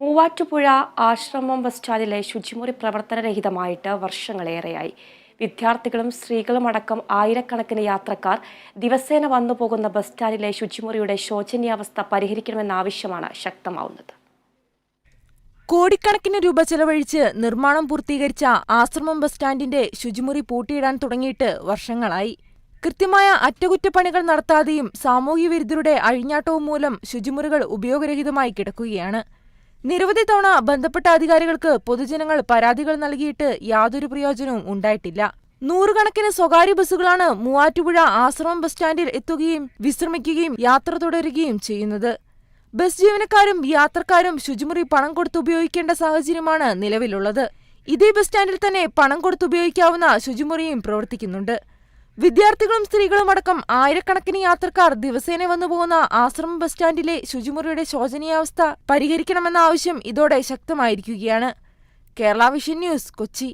മൂവാറ്റുപുഴ ആശ്രമം ബസ് സ്റ്റാൻഡിലെ ശുചിമുറി പ്രവർത്തനരഹിതമായിട്ട് വർഷങ്ങളേറെയായി. വിദ്യാർത്ഥികളും സ്ത്രീകളും അടക്കം ആയിരക്കണക്കിന് യാത്രക്കാർ ദിവസേന വന്നു പോകുന്ന ബസ് സ്റ്റാൻഡിലെ ശുചിമുറിയുടെ ശോചനീയാവസ്ഥ പരിഹരിക്കണമെന്ന ആവശ്യമാണ് ശക്തമാവുന്നത്. കോടിക്കണക്കിന് രൂപ ചെലവഴിച്ച് നിർമ്മാണം പൂർത്തീകരിച്ച ആശ്രമം ബസ് സ്റ്റാൻഡിന്റെ ശുചിമുറി പൂട്ടിയിടാൻ തുടങ്ങിയിട്ട് വർഷങ്ങളായി. കൃത്യമായ അറ്റകുറ്റപ്പണികൾ നടത്താതെയും സാമൂഹ്യ വിരുദ്ധരുടെ അഴിഞ്ഞാട്ടവും മൂലം ശുചിമുറികൾ ഉപയോഗരഹിതമായി കിടക്കുകയാണ്. നിരവധി തവണ ബന്ധപ്പെട്ട അധികാരികൾക്ക് പൊതുജനങ്ങൾ പരാതികൾ നൽകിയിട്ട് യാതൊരു പ്രയോജനവും ഉണ്ടായിട്ടില്ല. നൂറുകണക്കിന് സ്വകാര്യ ബസ്സുകളാണ് മൂവാറ്റുപുഴ ആശ്രമം ബസ് സ്റ്റാൻഡിൽ എത്തുകയും വിശ്രമിക്കുകയും യാത്ര തുടരുകയും ചെയ്യുന്നത്. ബസ് ജീവനക്കാരും യാത്രക്കാരും ശുചിമുറി പണം കൊടുത്ത് ഉപയോഗിക്കേണ്ട സാഹചര്യമാണ് നിലവിലുള്ളത്. ഇതേ ബസ് സ്റ്റാൻഡിൽ തന്നെ പണം കൊടുത്ത് ഉപയോഗിക്കാവുന്ന ശുചിമുറിയും പ്രവർത്തിക്കുന്നുണ്ട്. വിദ്യാർത്ഥികളും സ്ത്രീകളും അടക്കം ആയിരക്കണക്കിന് യാത്രക്കാർ ദിവസേന വന്നുപോകുന്ന ആശ്രമം ബസ് സ്റ്റാൻഡിലെ ശുചിമുറിയുടെ ശോചനീയാവസ്ഥ പരിഹരിക്കണമെന്ന ആവശ്യം ഇതോടെ ശക്തമായിരിക്കുകയാണ്. Kerala vision news Kochi.